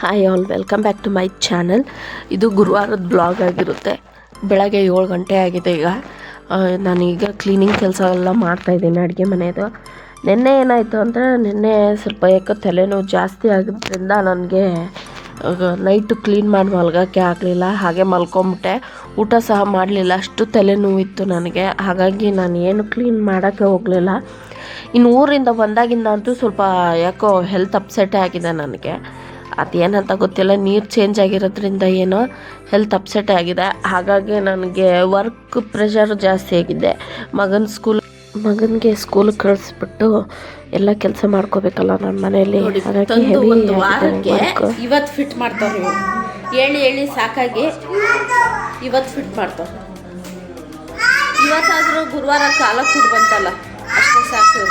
Hi all welcome back to my channel ಇದು ಗುರುವಾರದ blog ಆಗಿರುತ್ತೆ. ಬೆಳಗ್ಗೆ ಏಳು ಗಂಟೆ ಆಗಿದೆ ಈಗ. ನಾನೀಗ ಕ್ಲೀನಿಂಗ್ ಕೆಲಸ ಎಲ್ಲ ಮಾಡ್ತಾಯಿದ್ದೀನಿ ಅಡುಗೆ ಮನೆಯದು ನಿನ್ನೆ ಏನಾಯಿತು ಅಂದರೆ ನಿನ್ನೆ ಸ್ವಲ್ಪ ಯಾಕೋ ತಲೆನೋವು ಜಾಸ್ತಿ ಆಗಿದ್ದರಿಂದ ನನಗೆ ನೈಟು ಕ್ಲೀನ್ ಮಾಡಿ ಮಲ್ಗೋಕ್ಕೆ ಆಗಲಿಲ್ಲ. ಹಾಗೆ ಮಲ್ಕೊಂಬಿಟ್ಟೆ. ಊಟ ಸಹ ಮಾಡಲಿಲ್ಲ. ಅಷ್ಟು ತಲೆನೋವಿತ್ತು ನನಗೆ. ಹಾಗಾಗಿ ನಾನು ಏನು ಕ್ಲೀನ್ ಮಾಡೋಕ್ಕೆ ಹೋಗಲಿಲ್ಲ. ಇನ್ನು ಊರಿಂದ ಬಂದಾಗಿಂದ ಅಂತೂ ಸ್ವಲ್ಪ ಯಾಕೋ ಹೆಲ್ತ್ ಅಪ್ಸೆಟೇ ಆಗಿದೆ ನನಗೆ. ಅದೇನಂತ ಗೊತ್ತಿಲ್ಲ ನೀರು ಚೇಂಜ್ ಆಗಿರೋದ್ರಿಂದ ಏನೋ ಹೆಲ್ತ್ ಅಪ್ಸೆಟ್ ಆಗಿದೆ. ಹಾಗಾಗಿ ನನಗೆ ವರ್ಕ್ ಪ್ರೆಷರ್ ಜಾಸ್ತಿ ಆಗಿದೆ. ಮಗನ ಸ್ಕೂಲ್ ಮಗನಿಗೆ ಸ್ಕೂಲ್ ಕಳಿಸ್ಬಿಟ್ಟು ಎಲ್ಲ ಕೆಲಸ ಮಾಡ್ಕೋಬೇಕಲ್ಲ ನನ್ನ ಮನೆಯಲ್ಲಿ ಹಾಗಾಗಿ ಒಂದು ವಾರಕ್ಕೆ ಇವತ್ತು ಫಿಟ್ ಮಾಡ್ತಾರೆ ಹೇಳಿ ಹೇಳಿ ಸಾಕಾಗಿ ಇವತ್ತು ಫಿಟ್ ಮಾಡ್ತಾರೆ ಇವತ್ತಾದರೂ ಗುರುವಾರ ಕಾಲ ಫಿಟ್ ಬಂತಲ್ಲ ಅಷ್ಟೇ ಸಾಕು.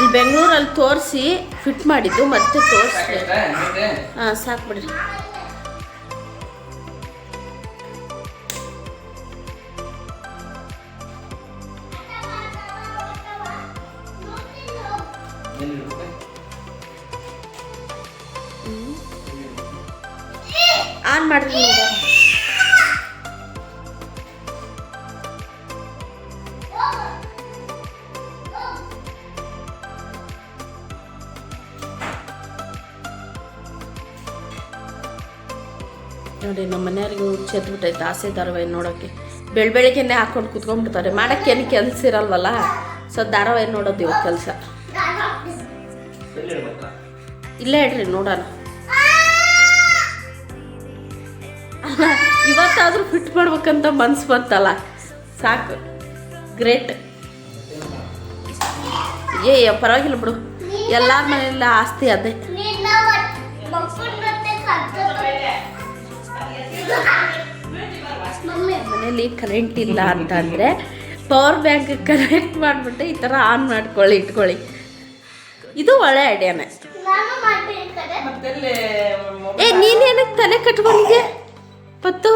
ಇಲ್ಲಿ ಬೆಂಗಳೂರಲ್ಲಿ ತೋರಿಸಿ ಫಿಟ್ ಮಾಡಿದ್ದು ಮತ್ತೆ ತೋರಿಸಿ ಹಾಂ ಸಾಕು ಬಿಡ್ರಿ. ಆನ್ ಮಾಡ್ರಿ ನಮ್ಮ ಮನೆಯವ್ರಿಗೆ ಹುಚ್ಚೆದ್ಬಿಟ್ಟೈತೆ ಆಸೆ ಧಾರಾವಾಹಿ ನೋಡೋಕ್ಕೆ ಬೆಳ ಬೆಳಿಗ್ಗೆನೆ ಹಾಕೊಂಡು ಕುತ್ಕೊಂಡ್ಬಿಡ್ತಾರೆ. ಮಾಡೋಕ್ಕೇನು ಕೆಲಸ ಇರಲ್ವಲ್ಲ? ಸೊ, ಧಾರಾವಾಹಿ ನೋಡೋದು ಇವಾಗ ಕೆಲಸ. ಇಲ್ಲ ಹೇಳ್ರಿ ನೋಡೋಣ. ಇವತ್ತಾದ್ರೂ ಫಿಟ್ ಮಾಡ್ಬೇಕಂತ ಮನ್ಸು ಬಂತಲ್ಲ? ಸಾಕು. ಗ್ರೇಟ್ ಏ, ಪರವಾಗಿಲ್ಲ ಬಿಡು. ಎಲ್ಲಾರ ಮನೆಯಲ್ಲ ಆಸ್ತಿ ಅದೇ. ಮನೇಲಿ ಕರೆಂಟ್ ಇಲ್ಲ ಅಂತ ಅಂದರೆ ಪವರ್ ಬ್ಯಾಂಕ್ ಕನೆಕ್ಟ್ ಮಾಡಿಬಿಟ್ಟು ಈ ಥರ ಆನ್ ಮಾಡ್ಕೊಳ್ಳಿ ಇಟ್ಕೊಳ್ಳಿ. ಇದು ಒಳ್ಳೆ ಐಡಿಯಾನೇ ಏ ನೀನೇನಕ್ಕೆ ತಲೆ ಕಟ್ಕೊಂಡಿದ್ಯಾ ಪತ್ತು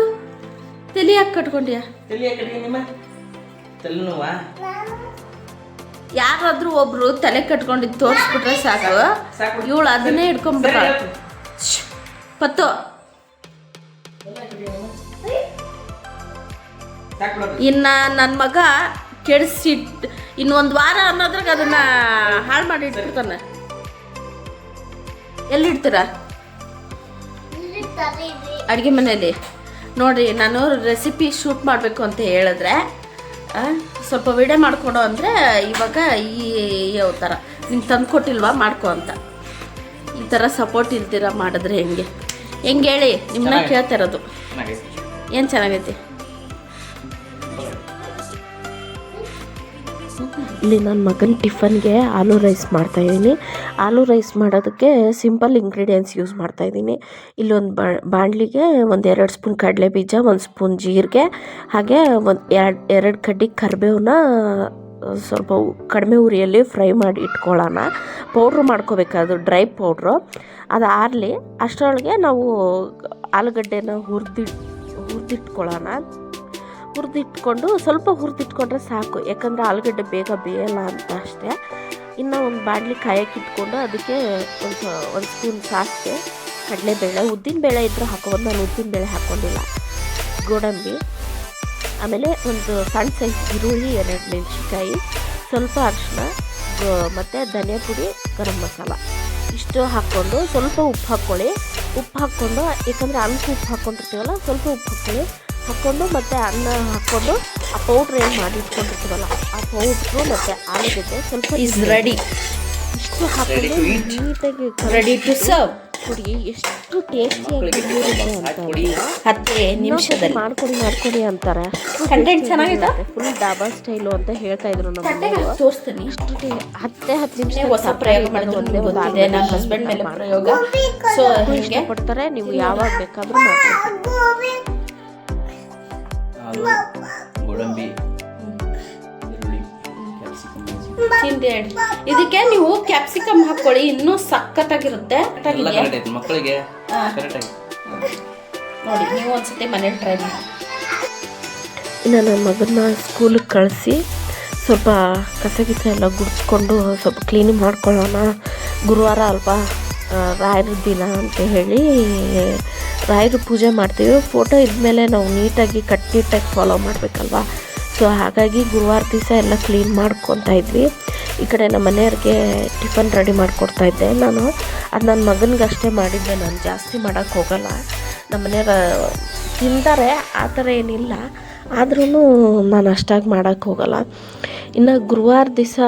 ತಲೆ ಯಾಕೆ ಕಟ್ಕೊಂಡ್ಯಾ? ಯಾರಾದ್ರೂ ಒಬ್ರು ತಲೆ ಕಟ್ಕೊಂಡಿದ್ದು ತೋರಿಸ್ಬಿಟ್ರೆ ಸಾಕು. ಇವಳು ಅದನ್ನೇ ಹಿಡ್ಕೊಂಡ್ಬಿಟ್ಟ ಪತ್ತು. ಇನ್ನ ನನ್ನ ಮಗ ಕೆಡಿಸಿಟ್ ಇನ್ನೊಂದು ವಾರ ಅನ್ನೋದ್ರಾಗ ಅದನ್ನ ಹಾಳು ಮಾಡಿ ಇಟ್ಬಿಡ್ತಾನೆ. ಎಲ್ಲಿಡ್ತೀರಾ? ಅಡುಗೆ ಮನೆಯಲ್ಲಿ. ನೋಡ್ರಿ ನಾನು ರೆಸಿಪಿ ಶೂಟ್ ಮಾಡಬೇಕು ಅಂತ ಹೇಳಿದ್ರೆ ಸ್ವಲ್ಪ ವಿಡಿಯೋ ಮಾಡಿಕೊಡು ಅಂದರೆ ಇವಾಗ ಈ ಯಾವ ಥರ ನಿಂಗೆ ತಂದು ಕೊಟ್ಟಿಲ್ವಾ ಮಾಡ್ಕೊ ಅಂತ. ಈ ಥರ ಸಪೋರ್ಟ್ ಇಲ್ದಿರ ಮಾಡಿದ್ರೆ ಹೆಂಗೆ? ಹೆಂಗೆ ಹೇಳಿ? ನಿಮ್ಮನ್ನ ಕೇಳ್ತಿರೋದು ಕೇಳ್ತಾ ಇರೋದು. ಏನು ಚೆನ್ನಾಗೈತಿ? ಇಲ್ಲಿ ನನ್ನ ಮಗನ ಟಿಫನ್ಗೆ ಆಲೂ ರೈಸ್ ಮಾಡ್ತಾಯಿದ್ದೀನಿ ಆಲೂ ರೈಸ್ ಮಾಡೋದಕ್ಕೆ ಸಿಂಪಲ್ ಇಂಗ್ರೀಡಿಯೆಂಟ್ಸ್ ಯೂಸ್ ಮಾಡ್ತಾಯಿದ್ದೀನಿ ಇಲ್ಲೊಂದು ಬಾಣಲಿಗೆ ಒಂದು ಎರಡು ಸ್ಪೂನ್ ಕಡಲೆ ಬೀಜ ಒಂದು ಸ್ಪೂನ್ ಜೀರಿಗೆ ಹಾಗೆ ಒಂದು ಎರಡು ಎರಡು ಕಡ್ಡಿ ಕರಿಬೇವನ್ನ ಸ್ವಲ್ಪ ಕಡಿಮೆ ಉರಿಯಲ್ಲಿ ಫ್ರೈ ಮಾಡಿ ಇಟ್ಕೊಳ್ಳೋಣ. ಪೌಡ್ರ್ ಮಾಡ್ಕೋಬೇಕು ಡ್ರೈ ಪೌಡ್ರು. ಅದು ಆರಲಿ, ಅಷ್ಟರೊಳಗೆ ನಾವು ಆಲೂಗಡ್ಡೆನ ಹುರಿದಿ, ಹುರಿದಿಟ್ಕೊಳ್ಳೋಣ. ಹುರಿದಿಟ್ಕೊಂಡು, ಸ್ವಲ್ಪ ಹುರಿದಿಟ್ಕೊಂಡ್ರೆ ಸಾಕು. ಯಾಕಂದರೆ ಆಲೂಗಡ್ಡೆ ಬೇಗ ಬೇಯಲ್ಲ ಅಂತ ಅಷ್ಟೇ. ಇನ್ನು ಒಂದು ಬಾಣಲಿ ಕಾಯಕ್ಕೆ ಇಟ್ಕೊಂಡು ಅದಕ್ಕೆ ಒಂದು ಒಂದು ಸ್ಪೂನ್ ಸಾಸಿವೆ, ಕಡಲೆಬೇಳೆ. ಉದ್ದಿನಬೇಳೆ ಇದ್ದರೂ ಹಾಕೋಬೋದು ನಾನು ಉದ್ದಿನಬೇಳೆ ಹಾಕ್ಕೊಂಡಿಲ್ಲ ಗೋಡಂಬಿ. ಆಮೇಲೆ ಒಂದು ಸಣ್ಣ ಸೈಜ್ ಈರುಳ್ಳಿ ಎರಡು ಮೆಣಸಿನ್ಕಾಯಿ ಸ್ವಲ್ಪ ಅರಿಶಿನ ಮತ್ತು ಧನಿಯಾ ಪುಡಿ ಗರಂ ಮಸಾಲ. ಇಷ್ಟು ಹಾಕ್ಕೊಂಡು ಸ್ವಲ್ಪ ಉಪ್ಪು ಹಾಕ್ಕೊಳ್ಳಿ. ಉಪ್ಪು ಹಾಕ್ಕೊಂಡು ಯಾಕಂದರೆ ಅನ್ನಕ್ಕೆ ಉಪ್ಪು ಹಾಕ್ಕೊಂಡಿರ್ತೀವಲ್ಲ ಸ್ವಲ್ಪ ಉಪ್ಪು ಹಾಕ್ಕೊಳ್ಳಿ. ಹಾಕ್ಕೊಂಡು ಮತ್ತು ಅನ್ನ ಹಾಕ್ಕೊಂಡು ಆ ಪೌಡ್ರ್ ಏನು ಮಾಡಿ ಇಟ್ಕೊಂಡಿರ್ತೀವಲ್ಲ ಆ ಪೌಡ್ರು ಮತ್ತು ಆಲೂಗಡ್ಡೆ ಸ್ವಲ್ಪ ಇಸ್ ರೆಡಿ ಇಷ್ಟು ಹಾಕ್ಕೊಂಡು ನೀಟಾಗಿ ರೆಡಿ ಟು ಸರ್ವ್ ಕುಡಿ ಎಷ್ಟು ಟೇಸ್ಟಿಯಾಗಿ ಅಂತ ಹತ್ತು ನಿಮಿಷದಲ್ಲಿ. ಮಾಡ್ಕೊಡಿ ಮಾಡ್ಕೊಡಿ ಅಂತಾರೆ. ಕಂಟೆಂಟ್ ಚೆನ್ನಾಗಿದೆ ಫುಲ್ ಡಾಬಾ ಸ್ಟೈಲು ಅಂತ ಹೇಳ್ತಾ ಇದ್ರು ನಮ್ಮ. ತೋರಿಸ್ತೀನಿ. ಹತ್ತೇ ಹತ್ತು ನಿಮಿಷ ನೀವು ಹೊಸ ಪ್ರಯೋಗ ಮಾಡಿದ್ರೆ ಒಂದೇ ನನ್ನ ಹಸ್ಬೆಂಡ್ ಮೇಲೆ ಪ್ರಯೋಗ. ಸೊ ಹೀಗೆ ಇಷ್ಟಪಡ್ತಾರೆ ನೀವು ಯಾವಾಗ ಬೇಕಾದರೂ ಹಾಲು ಗೋಡಂಬಿ ಹೇಳಿ. ಇದಕ್ಕೆ ನೀವು ಕ್ಯಾಪ್ಸಿಕಮ್ ಹಾಕೊಳ್ಳಿ. ಇನ್ನೂ ಸಖತ್ತಾಗಿರುತ್ತೆ. ಮಕ್ಕಳಿಗೆ. ನೋಡಿ ನೀವು ಒಂದ್ಸತಿ ಮನೇಲಿ ಟ್ರೈ ಮಾಡಿ. ಇನ್ನು ನನ್ನ ಮಗನ್ನ ಸ್ಕೂಲಿಗೆ ಕಳಿಸಿ ಸ್ವಲ್ಪ ಕಸ ಗಿಸ ಎಲ್ಲ ಗುಡಿಸ್ಕೊಂಡು ಸ್ವಲ್ಪ ಕ್ಲೀನ್ ಮಾಡ್ಕೊಳ್ಳೋಣ. ಗುರುವಾರ ಅಲ್ವಾ? ರಾಯರ ದಿನ ಅಂತ ಹೇಳಿ ರಾಯರ ಪೂಜೆ ಮಾಡ್ತೀವಿ. ಫೋಟೋ ಇದ್ಮೇಲೆ ನಾವು ನೀಟಾಗಿ ಕಟ್ನಿಟ್ಟಾಗಿ ಫಾಲೋ ಮಾಡಬೇಕಲ್ವಾ? ಸೊ ಹಾಗಾಗಿ ಗುರುವಾರ ದಿವಸ ಎಲ್ಲ ಕ್ಲೀನ್ ಮಾಡ್ಕೊತಾ ಇದ್ವಿ. ಈ ಕಡೆ ನಮ್ಮ ಮನೆಯವ್ರಿಗೆ ಟಿಫನ್ ರೆಡಿ ಮಾಡಿಕೊಡ್ತಾ ಇದ್ದೆ. ನಾನು ಅದು ನನ್ನ ಮಗನಿಗಷ್ಟೇ ಮಾಡಿದ್ದೆ. ನಾನು ಜಾಸ್ತಿ ಮಾಡೋಕ್ಕೆ ಹೋಗಲ್ಲ. ನಮ್ಮ ಮನೆಯವ್ರ ತಿಂತಾರೆ, ಆ ಥರ ಏನಿಲ್ಲ. ಆದ್ರೂ ನಾನು ಅಷ್ಟಾಗಿ ಮಾಡೋಕ್ಕೆ ಹೋಗಲ್ಲ. ಇನ್ನು ಗುರುವಾರ ದಿವಸ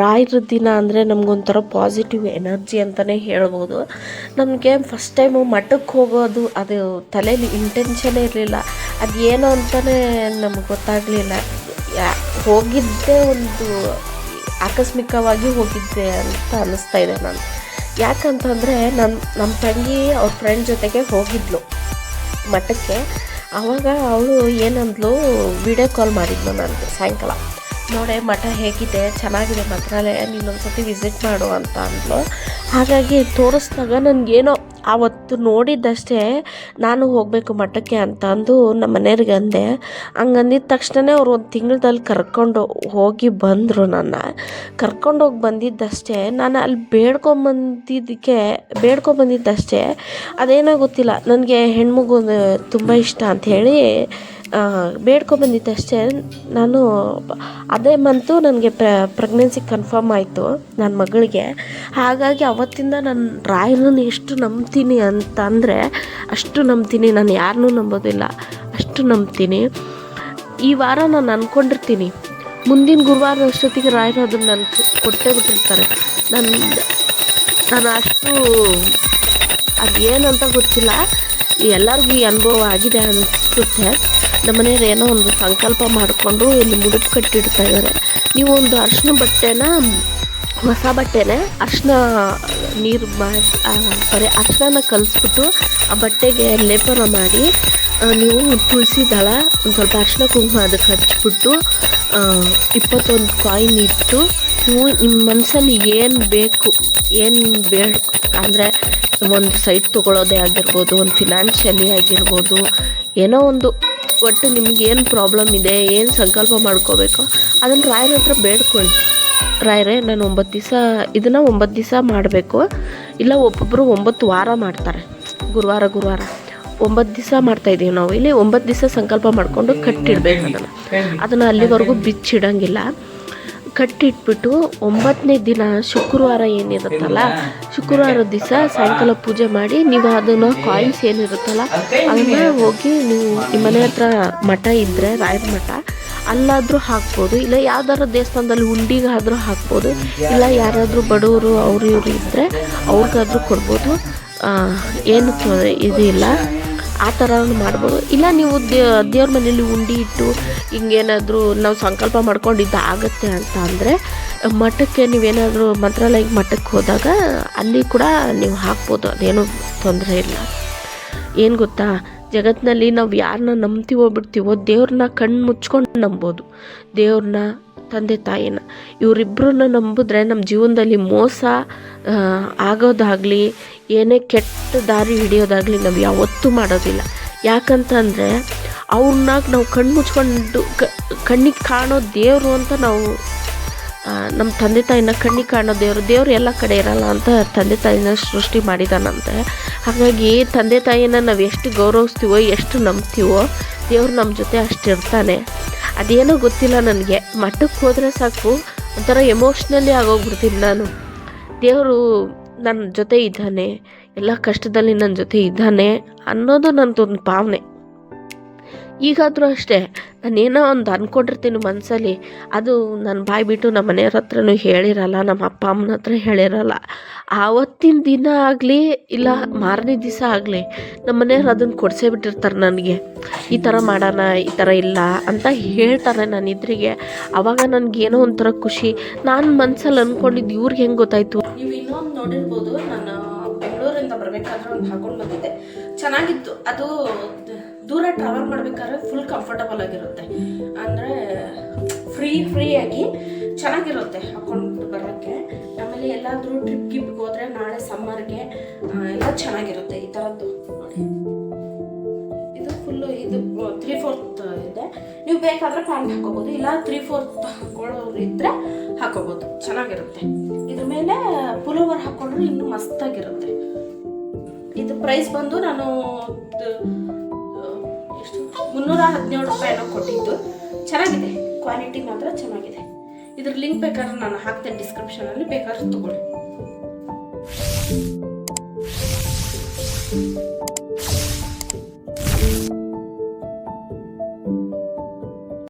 ರಾಯರ ದಿನ ಅಂದರೆ ನಮಗೊಂಥರ ಪಾಸಿಟಿವ್ ಎನರ್ಜಿ ಅಂತಲೇ ಹೇಳ್ಬೋದು. ನಮಗೆ ಫಸ್ಟ್ ಟೈಮು ಮಠಕ್ಕೆ ಹೋಗೋದು, ಅದು ತಲೆಯಲ್ಲಿ ಇಂಟೆನ್ಷನೇ ಇರಲಿಲ್ಲ. ಅದು ಏನು ಅಂತಲೇ ನಮ್ಗೆ ಗೊತ್ತಾಗಲಿಲ್ಲ. ಹೋಗಿದ್ದೇ ಒಂದು ಆಕಸ್ಮಿಕವಾಗಿ ಹೋಗಿದ್ದೆ ಅಂತ ಅನ್ನಿಸ್ತಾ ಇದೆ ನಾನು ಯಾಕಂತಂದರೆ ನನ್ನ ನಮ್ಮ ತಂಗಿ ಅವ್ರ ಫ್ರೆಂಡ್ ಜೊತೆಗೆ ಹೋಗಿದ್ಲು ಮಠಕ್ಕೆ. ಆವಾಗ ಅವಳು ಏನಂದ್ಲು ವಿಡಿಯೋ ಕಾಲ್ ಮಾಡಿದ್ಲು ನನಗೆ ಸಾಯಂಕಾಲ. ನೋಡೆ ಮಠ ಹೇಗಿದೆ, ಚೆನ್ನಾಗಿದೆ ಮಂತ್ರಾಲಯ ನೀನೊಂದ್ಸತಿ ವಿಸಿಟ್ ಮಾಡು ಅಂತ ಅಂದ್ಲು. ಹಾಗಾಗಿ ತೋರಿಸ್ದಾಗ ನನಗೇನೋ ಆವತ್ತು ನೋಡಿದ್ದಷ್ಟೇ ನಾನು ಹೋಗಬೇಕು ಮಠಕ್ಕೆ ಅಂತ ಅಂದು ನಮ್ಮ ಮನೆಯವ್ರಿಗೆ ಅಂದೆ. ಹಂಗಂದಿದ್ದ ತಕ್ಷಣ ಅವ್ರು ಒಂದು ತಿಂಗಳದಲ್ಲಿ ಕರ್ಕೊಂಡು ಹೋಗಿ ಬಂದರು ನನ್ನ. ಕರ್ಕೊಂಡೋಗಿ ಬಂದಿದ್ದಷ್ಟೇ, ನಾನು ಅಲ್ಲಿ ಬೇಡ್ಕೊಂಬಂದಿದ್ದಕ್ಕೆ ಬೇಡ್ಕೊಂಬಂದಿದ್ದಷ್ಟೇ. ಅದೇನೋ ಗೊತ್ತಿಲ್ಲ, ನನಗೆ ಹೆಣ್ಮಗು ತುಂಬ ಇಷ್ಟ ಅಂಥೇಳಿ ಬೇಡ್ಕೊಂಬಂದಿದ್ದಷ್ಟೇ ನಾನು ಅದೇ ಮಂತು ನನಗೆ ಪ್ರೆಗ್ನೆನ್ಸಿ ಕನ್ಫರ್ಮ್ ಆಯಿತು ನನ್ನ ಮಗಳಿಗೆ. ಹಾಗಾಗಿ ಅವತ್ತಿಂದ ನಾನು ರಾಯನನ್ನು ಎಷ್ಟು ನಂಬ್ತೀನಿ ಅಂತ ಅಂದರೆ ಅಷ್ಟು ನಂಬ್ತೀನಿ. ನಾನು ಯಾರನ್ನೂ ನಂಬೋದಿಲ್ಲ. ಅಷ್ಟು ನಂಬ್ತೀನಿ. ಈ ವಾರ ನಾನು ಅಂದ್ಕೊಂಡಿರ್ತೀನಿ ಮುಂದಿನ ಗುರುವಾರ ಅಷ್ಟೊತ್ತಿಗೆ ರಾಯರು ಅದನ್ನು ನನಗೆ ಕೊಟ್ಟೇ ಬಿಟ್ಟಿರ್ತಾರೆ. ನನ್ನ ನಾನು ಅಷ್ಟು ಅದೇನಂತ ಗೊತ್ತಿಲ್ಲ. ಎಲ್ಲರಿಗೂ ಈ ಅನುಭವ ಆಗಿದೆ ಅನಿಸುತ್ತೆ. ನಮ್ಮನೆಯವ್ರು ಏನೋ ಒಂದು ಸಂಕಲ್ಪ ಮಾಡಿಕೊಂಡು ಇಲ್ಲಿ ಮುಡುಪು ಕಟ್ಟಿಡ್ತಾ ಇದ್ದಾರೆ. ನೀವು ಒಂದು ಅರ್ಶಿನ ಬಟ್ಟೆನ, ಹೊಸ ಬಟ್ಟೆನೇ ಅರ್ಶಿನ ನೀರು ಮಾಡಿ ಸಾರಿ ಅರ್ಶಿನ ಕಲಿಸ್ಬಿಟ್ಟು ಆ ಬಟ್ಟೆಗೆ ಲೇಪನ ಮಾಡಿ ನೀವು ತುಳಸಿ ದಳ ಒಂದು ಸ್ವಲ್ಪ ಅರಿಶಿನ ಕುಂಕುಮ ಅದಕ್ಕೆ ಹಚ್ಚಿಬಿಟ್ಟು ಇಪ್ಪತ್ತೊಂದು ಕಾಯಿನ್ ಇಟ್ಟು, ನೀವು ನಿಮ್ಮ ಮನಸ್ಸಲ್ಲಿ ಏನು ಬೇಕು ಏನು ಬೇಕು ಅಂದರೆ ಒಂದು ಸೈಟ್ ತೊಗೊಳೋದೇ ಆಗಿರ್ಬೋದು, ಒಂದು ಫಿನಾನ್ಷಿಯಲಿ ಆಗಿರ್ಬೋದು, ಏನೋ ಒಂದು ಒಟ್ಟು ನಿಮಗೇನು ಪ್ರಾಬ್ಲಮ್ ಇದೆ, ಏನು ಸಂಕಲ್ಪ ಮಾಡ್ಕೋಬೇಕು ಅದನ್ನು ರಾಯರ ಹತ್ರ ಬೇಡ್ಕೊಳ್ಳಿ. ರಾಯರೇ, ನಾನು ಒಂಬತ್ತು ದಿವಸ, ಇದನ್ನು ಒಂಬತ್ತು ದಿವಸ ಮಾಡಬೇಕು, ಇಲ್ಲ ಒಬ್ಬೊಬ್ಬರು ಒಂಬತ್ತು ವಾರ ಮಾಡ್ತಾರೆ, ಗುರುವಾರ ಗುರುವಾರ. ಒಂಬತ್ತು ದಿವಸ ಮಾಡ್ತಾಯಿದ್ದೀವಿ ನಾವು. ಇಲ್ಲಿ ಒಂಬತ್ತು ದಿವಸ ಸಂಕಲ್ಪ ಮಾಡಿಕೊಂಡು ಕಟ್ಟಿಡ್ಬೇಕು ಅದನ್ನು ಅದನ್ನು ಅಲ್ಲಿವರೆಗೂ ಬಿಚ್ಚಿಡಂಗಿಲ್ಲ. ಕಟ್ಟಿಟ್ಬಿಟ್ಟು ಒಂಬತ್ತನೇ ದಿನ ಶುಕ್ರವಾರ ಏನಿರುತ್ತಲ್ಲ, ಶುಕ್ರವಾರ ದಿವಸ ಸಾಯಂಕಾಲ ಪೂಜೆ ಮಾಡಿ ನೀವು ಅದನ್ನು ಕಾಯಿನ್ಸ್ ಏನಿರುತ್ತಲ್ಲ ಅದನ್ನ ಹೋಗಿ ನೀವು ನಿಮ್ಮ ಮನೆ ಹತ್ರ ಮಠ ಇದ್ದರೆ ರಾಯರ ಮಠ, ಅಲ್ಲಾದರೂ ಹಾಕ್ಬೋದು. ಇಲ್ಲ ಯಾವ್ದಾದ್ರು ದೇವಸ್ಥಾನದಲ್ಲಿ ಉಂಡಿಗಾದರೂ ಹಾಕ್ಬೋದು. ಇಲ್ಲ ಯಾರಾದರೂ ಬಡವರು, ಅವರು ಇವರು ಇದ್ದರೆ ಅವ್ರಿಗಾದರೂ ಕೊಡ್ಬೋದು. ಏನು ತೊಂದ್ರೆ ಇದು ಇಲ್ಲ. ಆ ಥರ ಮಾಡ್ಬೋದು. ಇಲ್ಲ ನೀವು ದೇವ್ರ ಮನೇಲಿ ಉಂಡಿ ಇಟ್ಟು ಹಿಂಗೇನಾದರೂ ನಾವು ಸಂಕಲ್ಪ ಮಾಡ್ಕೊಂಡಿದ್ದು ಆಗುತ್ತೆ ಅಂತ ಅಂದರೆ, ಮಠಕ್ಕೆ ನೀವೇನಾದರೂ ಮಂತ್ರಾಲಯಕ್ಕೆ ಮಠಕ್ಕೆ ಹೋದಾಗ ಅಲ್ಲಿ ಕೂಡ ನೀವು ಹಾಕ್ಬೋದು, ಅದೇನು ತೊಂದರೆ ಇಲ್ಲ. ಏನು ಗೊತ್ತಾ? ಜಗತ್ತಿನಲ್ಲಿ ನಾವು ಯಾರನ್ನ ನಂಬ್ತೀವೋ ಬಿಡ್ತೀವೋ ದೇವ್ರನ್ನ ಕಣ್ಣು ಮುಚ್ಕೊಂಡು ನಂಬೋದು. ದೇವ್ರನ್ನ ತಂದೆ ತಾಯಿನ. ಇವರಿಬ್ಬರನ್ನ ನಂಬಿದ್ರೆ ನಮ್ಮ ಜೀವನದಲ್ಲಿ ಮೋಸ ಆಗೋದಾಗಲಿ, ಏನೇ ಕೆಟ್ಟ ದಾರಿ ಹಿಡಿಯೋದಾಗಲಿ ನಾವು ಯಾವತ್ತೂ ಮಾಡೋದಿಲ್ಲ. ಯಾಕಂತಂದರೆ ಅವ್ರನ್ನ ನಾವು ಕಣ್ಣು ಮುಚ್ಕೊಂಡು ಕಣ್ಣಿಗೆ ಕಾಣೋ ದೇವರು ಅಂತ ನಾವು ನಮ್ಮ ತಂದೆ ತಾಯಿನ ಕಣ್ಣಿಗೆ ಕಾಣೋ ದೇವರು ದೇವರು ಎಲ್ಲ ಕಡೆ ಇರಲ್ಲ ಅಂತ ತಂದೆ ತಾಯಿನ ಸೃಷ್ಟಿ ಮಾಡಿದಾನಂತೆ. ಹಾಗಾಗಿ ತಂದೆ ತಾಯಿನ ನಾವು ಎಷ್ಟು ಗೌರವಿಸ್ತೀವೋ, ಎಷ್ಟು ನಂಬ್ತೀವೋ, ದೇವ್ರು ನಮ್ಮ ಜೊತೆ ಅಷ್ಟು ಇರ್ತಾನೆ. ಅದೇನೋ ಗೊತ್ತಿಲ್ಲ ನನಗೆ. ಮಠಕ್ಕೆ ಹೋದರೆ ಸಾಕು. ಒಂಥರ ಎಮೋಷ್ನಲಿ ಆಗೋಗ್ಬಿಡ್ತೀನಿ ನಾನು. ದೇವರು ನನ್ನ ಜೊತೆ ಇದ್ದಾನೆ. ಎಲ್ಲ ಕಷ್ಟದಲ್ಲಿ ನನ್ನ ಜೊತೆ ಇದ್ದಾನೆ ಅನ್ನೋದು ನನ್ನದೊಂದು ಭಾವನೆ. ಈಗಾದರೂ ಅಷ್ಟೇ, ನಾನೇನೋ ಒಂದು ಅಂದ್ಕೊಂಡಿರ್ತೀನಿ ಮನಸ್ಸಲ್ಲಿ ಅದು ನನ್ನ ಬಾಯಿ ಬಿಟ್ಟು ನಮ್ಮ ಮನೆಯವ್ರ ಹತ್ರನೂ ಹೇಳಿರಲ್ಲ, ನಮ್ಮ ಅಪ್ಪ ಅಮ್ಮನ ಹತ್ರ ಹೇಳಿರಲ್ಲ. ಆವತ್ತಿನ ದಿನ ಆಗಲಿ, ಇಲ್ಲ ಮಾರನೇ ದಿವಸ ಆಗಲಿ, ನಮ್ಮ ಮನೆಯವ್ರು ಅದನ್ನು ಕೊಡಿಸೇ ಬಿಟ್ಟಿರ್ತಾರೆ ನನಗೆ. ಈ ಥರ ಮಾಡೋಣ, ಈ ಥರ ಇಲ್ಲ ಅಂತ ಹೇಳ್ತಾರೆ ನನ್ನ ಇದ್ರಿಗೆ ಆವಾಗ ನನಗೇನೋ ಒಂಥರ ಖುಷಿ. ನಾನು ಮನ್ಸಲ್ಲಿ ಅಂದ್ಕೊಂಡಿದ್ದು ಇವ್ರಿಗೆ ಹೆಂಗೆ ಗೊತ್ತಾಯಿತು? ನೀವು ಇನ್ನೊಂದು ನೋಡಿರ್ಬೋದು ನಾನು ಬೆಂಗಳೂರಿಂದ ಬರಬೇಕಾದ್ರೆ ಒಂದು ಹಾಕೊಂಡು ಬಂದಿದ್ದೆ. ಚೆನ್ನಾಗಿತ್ತು. ಅದು ದೂರ ಟ್ರಾವೆಲ್ ಮಾಡ್ಬೇಕಾದ್ರೆ ಫುಲ್ ಕಂಫರ್ಟಬಲ್ ಆಗಿರುತ್ತೆ. ಅಂದರೆ ಫ್ರೀ ಫ್ರೀಯಾಗಿ ಚೆನ್ನಾಗಿರುತ್ತೆ ಹಾಕೊಂಡು ಬರೋಕ್ಕೆ. ಆಮೇಲೆ ಎಲ್ಲಾದರೂ ಟ್ರಿಪ್ ಗಿಪ್ಗೆ ಹೋದರೆ ನಾಳೆ ಸಮ್ಮರ್ಗೆ ಎಲ್ಲ ಚೆನ್ನಾಗಿರುತ್ತೆ ಈ ಥರದ್ದು ನೋಡಿ ಇದು ಫುಲ್ಲು ಇದು ತ್ರೀ ಫೋರ್ತ್ ಇದೆ. ನೀವು ಬೇಕಾದರೆ ಪ್ಯಾಂಟ್ ಹಾಕೋಬೋದು, ಇಲ್ಲ ತ್ರೀ ಫೋರ್ತ್ ಹಾಕೊಳ್ಳೋರು ಇದ್ದರೆ ಹಾಕೋಬೋದು. ಚೆನ್ನಾಗಿರುತ್ತೆ. ಇದ್ರ ಮೇಲೆ ಪುಲೋವರ್ ಹಾಕೊಂಡ್ರೆ ಇನ್ನೂ ಮಸ್ತಾಗಿರುತ್ತೆ. ಇದು ಪ್ರೈಸ್ ಬಂದು ನಾನು ಮುನ್ನೂರ ಹದಿನೇಳು ರೂಪಾಯಿನೋ ಕೊಟ್ಟಿದ್ದು. ಚೆನ್ನಾಗಿದೆ. ಕ್ವಾಲಿಟಿ ಮಾತ್ರ ಚೆನ್ನಾಗಿದೆ. ಇದ್ರ ಲಿಂಕ್ ಬೇಕಾದ್ರೆ ನಾನು ಹಾಕ್ತೇನೆ ಡಿಸ್ಕ್ರಿಪ್ಷನಲ್ಲಿ ಬೇಕಾದ್ರೆ ತಗೊಳ್ಳಿ.